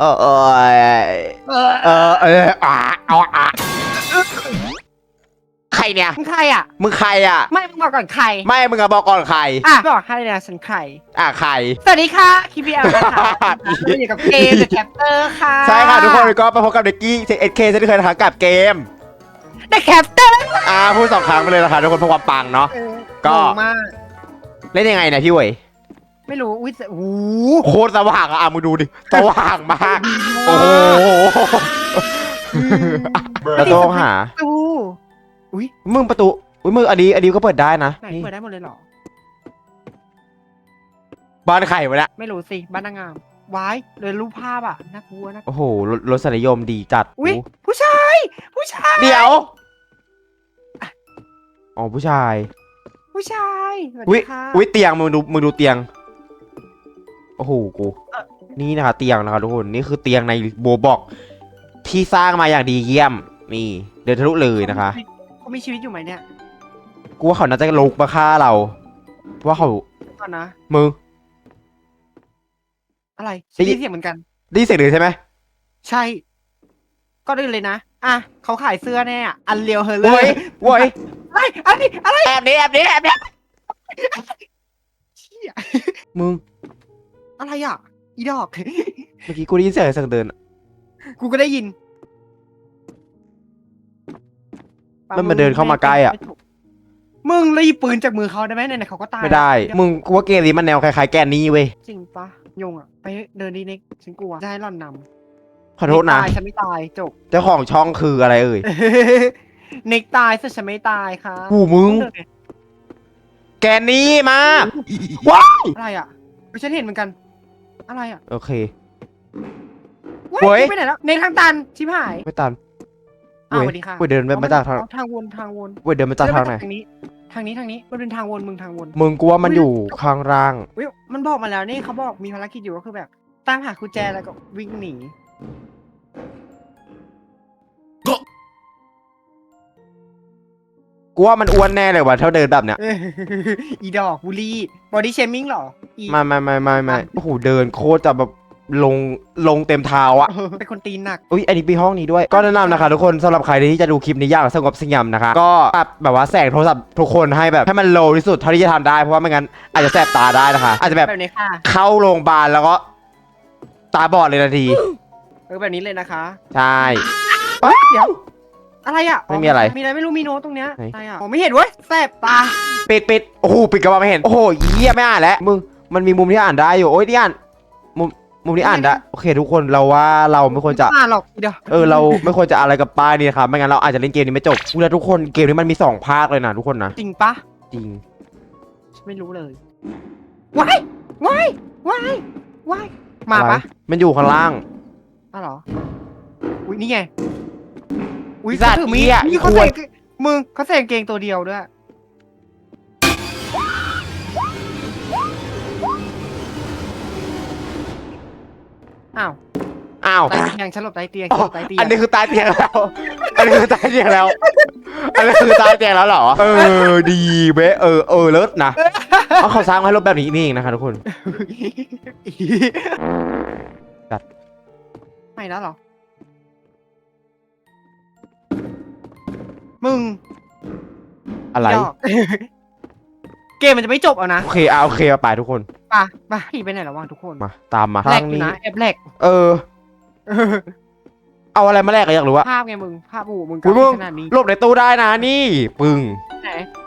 เออเออเออเออเอออะอาอะใครเนี่ย มึงใครอะ มึงใครอะ ไม่มึงบอกก่อนใคร ไม่ มึงอะบอกก่อนใคร อะบอกให้นะฉันใคร อะใคร สวัสดีค่ะคิพีเอาร์นะคะเราอยู่กับเกม The Captor ค่ะ ใช่ค่ะ ทุกคนก็ไปพบกับเด็กกี้เอ็ดเคเช่นเคยนะคะกับเกม The Captor อ่าพูดสองครั้งไปเลยนะคะทุกคนเพื่อความปังเนาะ ก็เล่นยังไงนี่ยพี่เวย ไม่รู้อุ้ยโอ้โหโคตรสว่างอะอะมึงดูดิสว่างมาก โอ้โหแล้วต้องหาดูมึงประตูอุ้ยมึงอันนี้อันนี้ก็เปิดได้นะไหนนี่เปิดได้หมดเลยเหรอ บ้านไข่ไว้ละไม่รู้สิบ้านนางงามวายเลยรูปภาพอะน่ากลัวนะ โอ้โหรถรถสนิยมดีจัดอุ้ยโอ้ผู้ชาย ผู้ชาย เดี๋ยวอ๋อผู้ชายผู้ชายสวัสอุ้ยดีค่ะอุ้ยเตียงมึงดูมึงดูเตียง โอ้โหกูเอ่อนี่นะคะเตียงนะคะทุกคนนี่คือเตียงในโบบอกที่สร้างมาอย่างดีเยี่ยมนี่เดินทะลุเลยนะคะเขามีชีวิตอยู่ไหมเนี่ยกูว่าเขาน่าจะลุกมาฆ่าเราเพราะว่าเขาก่อนนะมึงอะไรได้ยินได้ยินเสียงเหมือนกันได้ยินเสียงเลยใช่ไหมใช่ ก็ได้เลยนะอะเขาขายเสื้อแน่อะอันเลียวเฮอร์เลโว้ยยโว้ยอะไรอะไรอะไรแอบนี้แอบนี้แอบนี้เชี่ยมึง อะไรอะ อีดอก เมื่อกี้กูได้ยินเสียงเสียงเดินกูก็ได้ยินมันมาเดินเข้ามาใกล้อะมึงรีบปืนจากมือเขาได้ไหมไหนๆเขาก็ตายไม่ได้แล้วมึงกูว่าเกมนี้มันแนวคล้ายๆแกนนี่เว้ย จริงปะยงอะ ไปเดินดีเน็กฉันกลัวจะให้หล่อนนำขอโทษนะ เกตายฉันไม่ตายจบ เจ้าของช่องคืออะไรเอ่ย เน็กตายแต่ฉันไม่ตายค่ะหูมึงต้องเดินไแกนนี่มา ว้าอะไรอะเฮ้ยฉันเห็นเหมือนกัน อะไรอะโอเคว้าเว้ยไปไหนแล้วในทางตันชิบหายไม่ตันอ้าวเว้ยสวัสดีค่ะเว้ยเดินไปมาจากทางเอทางวนทางวนเว้ยเดินมาจากทางไหนทางนี้ ทางนี้ทางนี้มันเป็นทางวนมึงทางวนมึงกูว่ามันอยู่ข้างล่างเฮ้ยมันบอกมาแล้วนี่เขาบอกมีภารกิจอยู่ก็คือแบบตามหากุญแจแล้วก็วิ่งหนี กูว่ามันอ้วนแน่เลยว่ะถ้าเดินแบบเนี้ยเอออีดอกบุรีบอดี้เชมิ่งหรออีไม่ไม่ไม่ไม่ไม่โอ้โหเดินโคตรจะแบบลงลงเต็มเท้าอะเออเป็นคนตีนหนัก อุ้ยอันนี้มีห้องนี้ด้วย ก็แนะนำนะคะ ทุกคนสำหรับใครที่จะดูคลิปนี้อย่างสงบเสงยำนะคะ ก็ปรับแบบว่าแสงโทรศัพท์ทุกคนให้แบบให้มันโลที่สุดเท่าที่จะทำได้ เพราะว่าไม่งั้นอาจจะแสบตาได้นะคะ อาจจะแบบแบบนี้ค่ะเข้าโรงพยาบาลแล้วก็ ตาบอดเลยนาทีเออแบบนี้เลยนะคะ ใช่เฮ้ยเดี๋ยว อะไรอะไม่มีอะไรมีอะไรไม่รู้มีโน้ตตรงเนี้ยไหน อะไรอะอ๋อไม่เห็นเว้ยแสบตาปิดปิดโอ้โหปิดกระเป๋าไม่เห็น โอ้โหเยี่ยไม่อ่านแล้วมึงมันมีมุมที่อ่านได้อยู่โอ้ยนี่อ่านมุมมุมที่อ่านได้โอเค ทุกคนเราว่าเราไม่ควรจะ อ่านหรอกเดี๋ยวเออเราไม่ควรจะอะไรกับป้ายนี่นะครับไม่งั้นเราอาจจะเล่นเกมนี้ไม่จบพูดแล้วทุกคนเกมนี้มันมีสองภาคเลยนะทุกคนนะจริงปะจริง ฉันไม่รู้เลยว้ายว้ายว้ายว้ายมาอะไรปะมันอยู่ข้างล่างอ้าวเหรออุ้ยนี่ไง อุ้ยสัตว์เขาถือมีดเหี้ยนี่เขาอีกใส่ขวดมึงเขาใส่กางเกงตัวเดียวด้วยอ้าวอ้าว ใต้เตียงฉันหลบใต้เตียงฉันหลบใต้เตียงอันนี้คือตายเตียงแล้ว อันนี้คือตายเตียงแล้ว อันนี้คือตายเตียงแล้วเหรอ เออ ดีเว้ยเออ เออ เลิศนะเอาเขาสร้างมาให้รถแบบนี้นี่เองนะคะทุกคนจัดไม่แล้วเหรอ มึงอะไรดอก เกมมันจะไม่จบเอานะโอเคเอาโอเคเอาไปทุกคนไปไปขี่ไปไหนระหว่างทุกคนมา ตามมาแลทากงอยู่นี้ นะแอบแลกเออ เอาอะไรมาแลกอะอยากรู้ว่า ภาพไงมึง ภาพโอ้โหมึงอุ๊ยมึง ขนาดนี้ หลบในตู้ได้นะนี่ ปึ้งไหน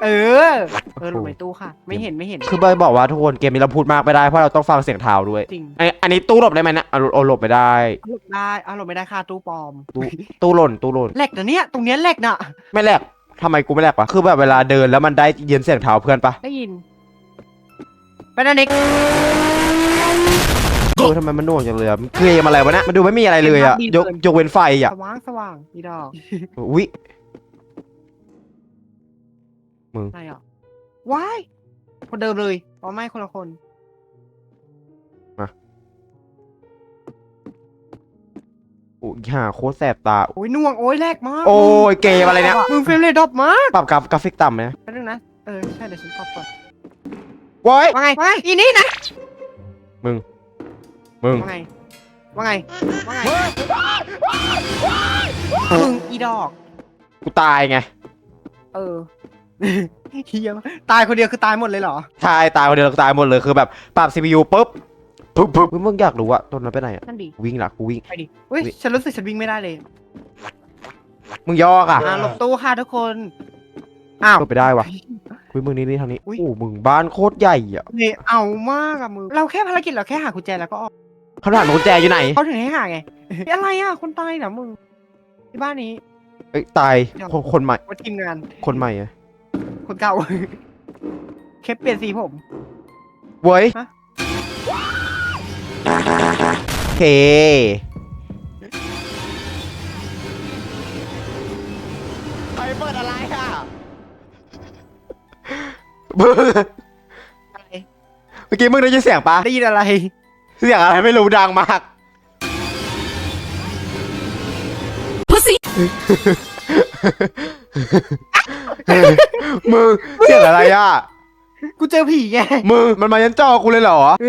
เออ เออหลบในตู้ค่ะ ไม่เห็นไม่เห็น คือเบย์บอกว่าทุกคนเกมนี้เราพูดมากไม่ได้เพราะเราต้องฟังเสียงเท้าด้วยจริงไออันนี้ตู้หลบได้ไหมนะเอาเอาหลบไม่ได้ หลบได้เอาหลบไม่ได้ค่ะตู้ปลอมตู้ตู้หล่นตู้หล่นแหลกนะเนี่ย ตรงเนี้ยแหลกน่ะ ไม่แลกทำไมกูไม่แลกวะคือแบบเวลาเดินแล้วมันได้ยินเสียงเท้าเพื่อนปะได้ยินไปนั่นเองเออทำไมมันหน่วงจังเลยอะมันเกมอะไรวะเนี่ยมันดูไม่มีอะไรเลยอะยกยกเว้นไฟอะสว่างสว่างอีดอก อุ้ย อะไรอะว้ายคนเดิมเลยอ๋อไม่คนละคนอุ้ยห่าโคตรแสบตา โอ้ยน่วงโอ้ยแรกมากโอ้ยเกมอะไรเนี่ย มึงเฟรมเลยดรอปมากปรับกราฟกราฟิกต่ำไหมแป๊บนึงนะ เออ ใช่ เดี๋ยวฉันปรับก่อนว้ายว่าไงว่าไงอีนี่นะมึงว่าไงว่าไงว่าไงมึงอีดอก กูตายไง เออ เฮียตายคนเดียวคือตายหมดเลยเหรอตายตายคนเดียวกูตายหมดเลยคือแบบปรับ CPU ปุ๊บปุ๊บปุ๊บเฮ้ยมึงอยากรู้อะต้นนั้นไปไหนอะนั่นดีวิ่งละกูวิ่ง ไปดิเฮ้ยอุ๊ยฉันรู้สึกฉันวิ่งไม่ได้เลยมึงยอกอะอ่าหลบตู้ค่ะทุกคน อ้าวหลบไปได้วะคุยมึงนี่นี่ทางนี้อุ๊ย โอ้มึงบ้านโคตรใหญ่อะเฮ้ยเอามากอะมึงเราแค่ภารกิจเราแค่หากุญแจแล้วก็ออกคำถามกุญแจอยู่ไหนเขาถึงให้หาไงอะไรอะคนตายเหรอมึงที่บ้านนี้ เอ้ยตายคนคนใหม่ว่าทีมงาน คนใหม่อะ คนเก่าแค่เปลี่ยนสีผม เว้ยฮะ โอเค ใครเปิดอะไรอะมึงอะไรเมื่อกี้มึงได้ยินเสียงปะได้ยินอะไร เสียงอะไรไม่รู้ดังมาก มึงเสียงอะไรอะ กูเจอผีไงมึงมันมายันจอกูเลยเหรอเอ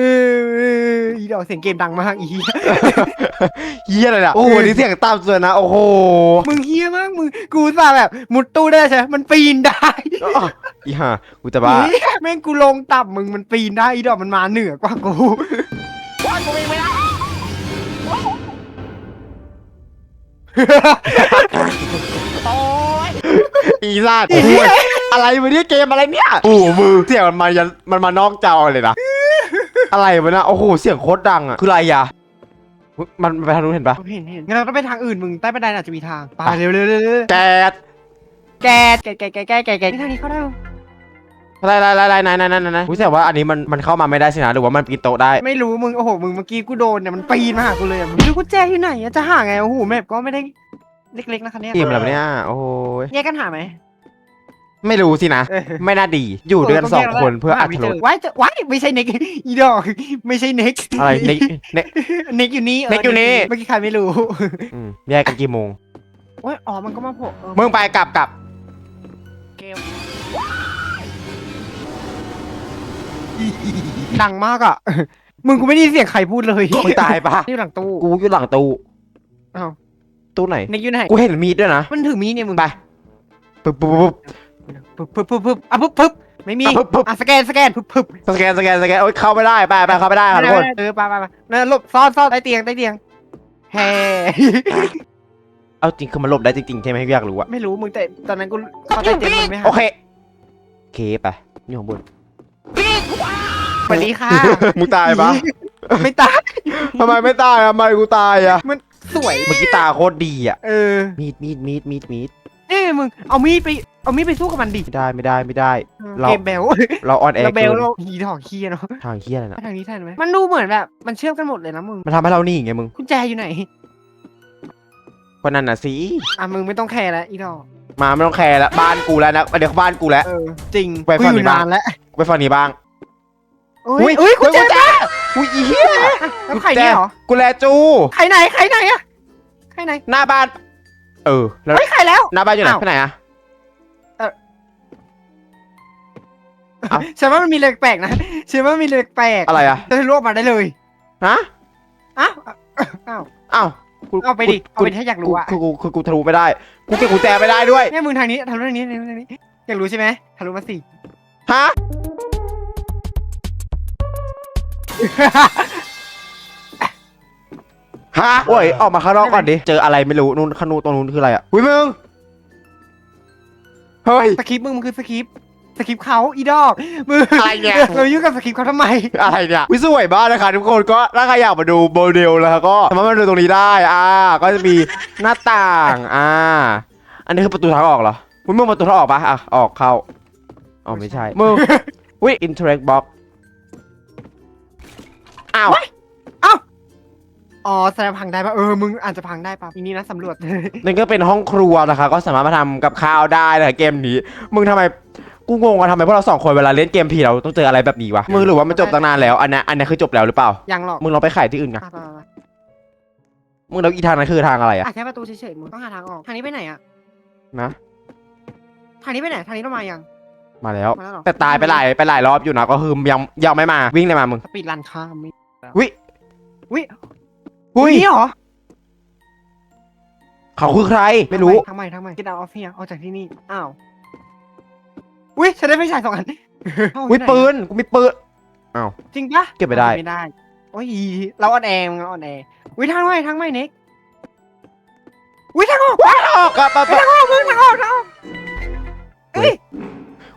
ออีดอกเสียงเกมดังมากอีเหี้ยเฮียอะไรนะโอ้โหนี่เสียงตามส่วนนะโอ้โหมึงเฮี้ยมากมึงกูอุตสาห์แบบมุดตู้ได้ใช่ไหมมันปีนได้อีห่ากูจะบ้า เหี้ยแม่งกูลงต่ำมึงมันปีนได้อีดอกมันมาเหนือกว่ากูว่ากูไม่ได้โอ้ ยอีลาดโอ้ยอะไรวะเนี่ยเกมอะไรเนี่ยโอ้โหมือเสียงมันมายันมันมานอกจอเลยนะอะไรวะเนะโอ้โหเสียงโคตรดังอะคืออะไรอะมันมันไปทางนู้นเห็นปะเห็นเห็นงั้นเราต้องไปทางอื่นมึงใต้บันไดอาจจะมีทางไปเร็วเร็วเร็วเร็วแกดแกแกแกแกแกแกแกนี่ทางนี้เข้าได้มั้ยอะไรอะไรอะไรไหนไหนไหนไหนรู้สึกว่าอันนี้มันมันเข้ามาไม่ได้สินะหรือว่ามันปีนโต๊ะได้ ไม่รู้มึงโอ้โหมึงเมื่อกี้กูโดนเนี่ยมันปีนมาหากูเลยอะมึงไม่รู้กุญแจอยู่ไหนอะจะหาไงโอ้โหแมปก็ไม่ได้ เล็กๆนะคะเนี่ยเกมอะไรวะเนี่ยโอ้ยแยกกันหาไหมไม่รู้สินะเออไม่น่าดีอยู่ด้วยกันสองคนเพื่ออัหาธไม่รเจสว้ายเจอว้ายไม่ใช่เน็กอีดอกไม่ใช่เน็กอะไรเน็กเน็กเน็กอยู่นี่เน็กอยู่นี่เมื่อกี้ใครไม่รู้อืมแยกกันกี่โมงโอ้ยอ๋อมันก็มาโผล่เออมึงไปกลับกลับเกมดังมากอะ มึงกูไม่ได้ยินเสียงใครพูดเลยมึงตายปะนี่อยู่หลังตู้กูอยู่หลังตู้อ้าว ตู้ไหนเน็กอยู่ไหนกูเห็นมีดด้วยนะ มันถือมีดเนี่ยมึงไปปึ๊บปึ๊บปึ๊บปึ๊บปึ๊บปึ๊บปึ๊บอะปึ๊บปึ๊บไม่มีอะปึ๊บปึ๊บอะสแกนสแกนปึ๊บปึ๊บสแกนสแกนสแกนโอ๊ยเข้าไม่ได้ไปไปเข้าไม่ได้ค่ะทุกคนเออไปไปไปนั่นหลบซ่อนซ่อนใต้เตียงใต้เตียงแฮ่เอาจริงคือมันหลบได้จริงๆใช่ไหมพี่อยากรู้อะไม่รู้มึงแต่ตอนนั้นกูเข้าใต้เตียงมันไม่หาโอเคโอเคไปนี่ของบนสวัสดีค่ะมึงตายปะไม่ตายทำไมไม่ตายอะทำไมกูตายอะมัน สวยเมื่อกี้ตาโคตรดีอะเออมีดมีดมีดมีดมีดเอ้ยมึงเอามีดไปเอามีดไปสู้กับมันดิไม่ได้ไม่ได้ไม่ได้ เรา เกมเบลเราออนแอเราร์เบเกิลนเราฮีถอกเคียเนาะทางเฮียอะไรนะทางนี้ทันไหมมันดูเหมือนแบบมันเชื่อมกันหมดเลยนะมึงมันทำให้เราหนีไงมึงกุญแจอยู่ไหนก็นั่นน่ะสิอะมึงไม่ต้องแคร์แล้วอีดอกมาไม่ต้องแคร์ละบ้านกูแล้วนะเดี๋ยวบ้านกูแล้ว เออจริงไปกูฝั่งอนี้ยู่บ้าง นานแล้วกูไปฝั่งนี้บ้างโอ้ยอุ้ยกุญแจแจ อุ้ยอีเหี้ยแล้วใครเนี่ยเหรอกูแลจู ใครไหนใครไหนอะใครไหนหน้าบ้าน เออแล้วเฮ้ยใครแล้ว หน้าบ้านอยู่ไหนอ้าวไปไหนอะ เอ้า ฉันว่ามันมีเรื่องแปลกนะฉันว่ามันมีเรื่องแปลกอะไรอะจะให้รวบมาได้เลยฮะอ้าวอ้าวอ้าวกูเอาไปดิเอาไปถ้าอยากรู้อะกูกูคือกูทะลุไม่ได้กูเก็บกุญแจไม่ได้ด้วยเนี่ยมึงทางนี้ทางนู้นทางนี้ทางนู้นทางนี้อยากรู้ใช่ไหมทะลุมาสิฮะ ฮะโอ้ยออกมาข้างนอกก่อนดิ เจออะไรไม่รู้นู่นข้างนู้นตรงนู้นคืออะไรอะอุ้ยมึง เฮ้ย สคริปต์มึงมันคือสคริปต์สคริปต์เขาอีดอกมึงอะไรเนี่ย เรายุ่งกับสคริปต์เขาทำไม อะไรเนี่ยวิสวยมากนะคะทุกคนก็ถ้าใครอยากมาดูโมเดลแล้วก็สามารถมาดูตรงนี้ได้ อ่า ก็จะมีหน้าต่างอ่า อันนี้คือประตูทางออกเหรอมึงมึงประตูทางออกปะอะออกเข้าอ๋อไม่ใช่มึงวิ interact box อ้าวอ๋อแสดงพังได้ปะเออมึงอาจจะพังได้ปะอีนี่นะสำรวจนั่นก็เป็นห้องครัวนะคะ ก็สามารถมาทำกับข้าวได้นะคะเกมนี้ มึงทำไมกูงงว่าทำไมพวกเราสองคนเวลาเล่นเกมผีเราต้องเจออะไรแบบนี้วะมึงหรือว่ามันจบตั้งนานแล้วอันนี้อันนี้คือจบแล้วหรือเปล่ายังหรอกมึงลองไปขายที่อื่นนะอะไปไปไปมึงแล้วอีทางนั้นคือทางอะไรอะอะแค่ประตูเฉยๆมึงต้องหาทางออกทางนี้ไปไหนอะนะทางนี้ไปไหนทางนี้ต้องมายังมาแล้วมาแล้วเหรอแต่ตายไปหลายไปหลายรอบอยู่นะก็คือยังยังไม่มาวิ่งเลยมามึงสปีดรันข้ามไม่ วิวิหุ้ยนี่เหรอเขาคือใคร ไม่รู้ทำไมทำไมกินเอาออฟเฟียออกจากที่นี่ อ้าวอุ้ยฉันได้ไฟฉายสองอันเอ้าอุ้ยที่ไหนปืนกูมีปืนจริงปะเก็บไม่ได้ไม่ได้โอ้ยเราออนแอร์มึงออนแอร์อุ้ยทางไม่ทางไม่เน็กอุ้ยทางออกว้าวกลับมาทางออกมึงทางออกทางออกเอ้ย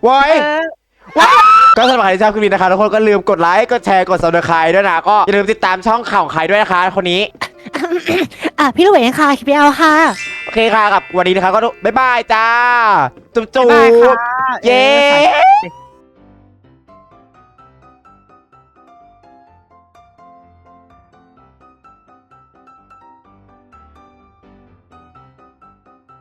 ไว้เออ ก็สำหรับใครที่ชอบคลิปนี้นะคะทุกคนก็ลืมกดไลค์กดแชร์กดซับสไครต์ด้วยนะก็อย่าลืมติดตามช่องข่าวของใครด้วยนะคะคนนี้ อะพี่ลูกเองค่ะคิดไปเอาค่ะ โอเคค่ะกับวันนี้นะคะก็บ๊ายบายจ้า จุ๊บจุ๊บ๊ายบายบค่ะเย้เออ